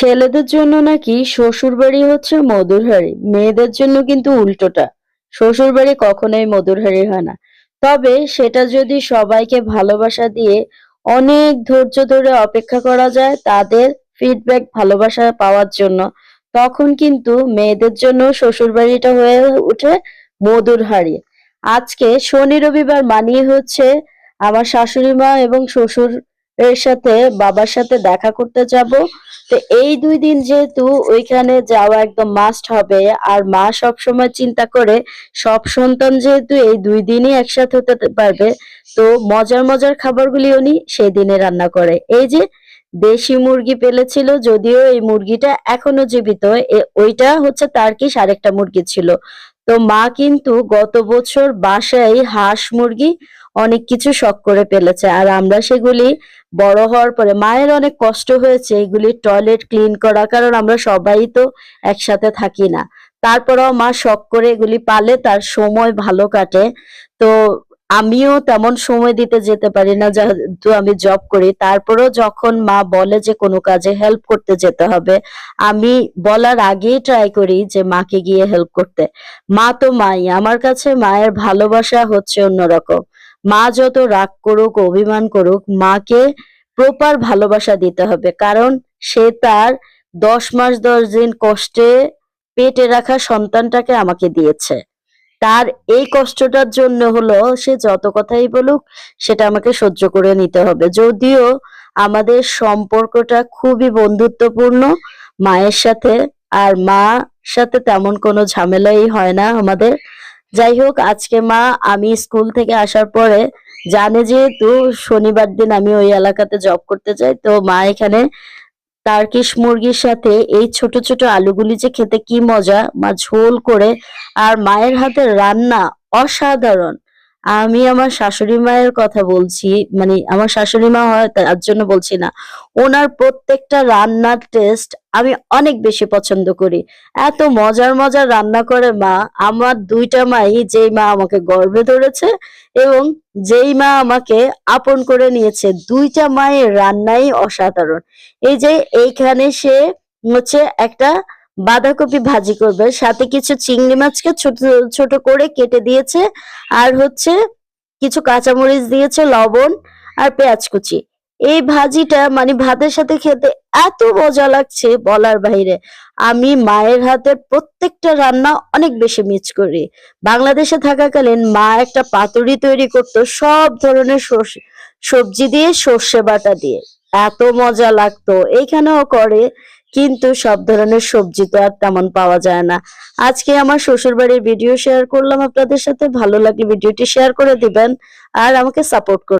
ছেলেদের জন্য নাকি শ্বশুরবাড়ি হচ্ছে মধুর হাঁড়ি মেয়েদের জন্য কিন্তু উল্টোটা। শ্বশুরবাড়ি কখনোই মধুর হাঁড়ি হয় না। তবে সেটা যদি সবাইকে ভালোবাসা দিয়ে অনেক ধৈর্য ধরে অপেক্ষা করা যায় তাদের ফিডব্যাক ভালোবাসা পাওয়ার জন্য, তখন কিন্তু মেয়েদের জন্য শ্বশুরবাড়িটা হয়ে ওঠে মধুর হাঁড়ি আজকে শনি রবিবার মানিয়ে হচ্ছে আমার শাশুড়ি মা এবং শ্বশুর এর সাথে বাবার সাথে দেখা করতে যাব। তো এই দুই দিন যেহেতু ওইখানে যাওয়া একদম মাস্ট হবে, আর মা সব সময় চিন্তা করে সব সন্তান যেহেতু এই দুই দিনই একসাথে হতে পারবে, তো মজার মজার খাবারগুলি উনি সেই দিনে রান্না করে। এই যে দেশি মুরগি পেলেছিল, যদিও এই মুরগিটা এখনও জীবিত ওইটা হচ্ছে তার কি আরেকটা মুরগি ছিল। তো মা কিন্তু গত বছর বাসায় হাঁস মুরগি অনেক কিছু শখ করে ফেলেছে। আর আমরা সেগুলি বড় হওয়ার পরে মায়ের অনেক কষ্ট হয়েছে এগুলি টয়লেট ক্লিন করা কারণ আমরা সবাই তো একসাথে থাকি না। তারপরেও মা শখ করে এগুলি পালে, তার সময় ভালো কাটে। তো আমিও তেমন সময় দিতে যেতে পারি না, যেহেতু আমি জব করি। তারপরেও যখন মা বলে যে কোনো কাজে হেল্প করতে যেতে হবে, আমি বলার আগেই ট্রাই করি যে মাকে গিয়ে হেল্প করতে। মা তো মাই, আমার কাছে মায়ের ভালোবাসা হচ্ছে অন্যরকম। মা যত রাগ করুক, অভিমান করুক, মাকে প্রপার ভালোবাসা দিতে হবে, কারণ সে তার দশ মাস দশ দিন কষ্টে পেটে রাখা সন্তানটাকে আমাকে দিয়েছে। তার এই কষ্টটার জন্য হলো সে যত কথাই বলুক, সেটা আমাকে সহ্য করে নিতে হবে। যদিও আমাদের সম্পর্কটা খুবই বন্ধুত্বপূর্ণ, মায়ের সাথে আর মা সাথে তেমন কোনো ঝামেলাই হয় না আমাদের। যাই হোক, আজকে মা আমি স্কুল থেকে আসার পরে জানে যেহেতু শনিবার দিন আমি ওই এলাকাতে জব করতে যাই, তো মা এখানে টার্কিশ মুরগির সাথে এই ছোট ছোট আলুগুলি যে খেতে কি মজা, মা ঝোল করে আর মায়ের হাতের রান্না অসাধারণ। আমি আমার শাশুড়ি মায়ের কথা বলছি মানে আমার শাশুড়ি মা হয় তার জন্য বলছি না। ওনার প্রত্যেকটা রান্নার টেস্ট আমি অনেক বেশি পছন্দ করি। এত মজার মজার রান্না করে মা, আমার দুইটা মাই যেই মা আমাকে গর্বে ধরেছে এবং যেই মা আমাকে আপন করে নিয়েছে, দুইটা মায়ের রান্নাই অসাধারণ। এই যে এইখানে সে হচ্ছে একটা বাঁধাকপি ভাজি করবে। সাথে কিছু চিংড়ি মাছকে ছোট ছোট করে কেটে দিয়েছে। আর হচ্ছে কিছু কাঁচামরিচ দিয়েছে, লবণ আর পেঁয়াজ কুচি। এই ভাজিটা মানে ভাতের সাথে খেতে এত মজা লাগছে বলার বাইরে আমি মায়ের হাতের প্রত্যেকটা রান্না অনেক বেশি মিস করি। বাংলাদেশে থাকাকালীন মা একটা পাতুরি তৈরি করতো সব ধরনের সবজি দিয়ে সর্ষে বাটা দিয়ে। এত মজা লাগতো। এইখানেও করে, কিন্তু সব ধরনের সবজি তো আর তেমন পাওয়া যায় না। আজকে আমার শ্বশুর বাড়ির ভিডিও শেয়ার করলাম। আপনাদের সাথে ভালো লাগলে ভিডিওটি শেয়ার করে দিবেন আর আমাকে সাপোর্ট করবেন।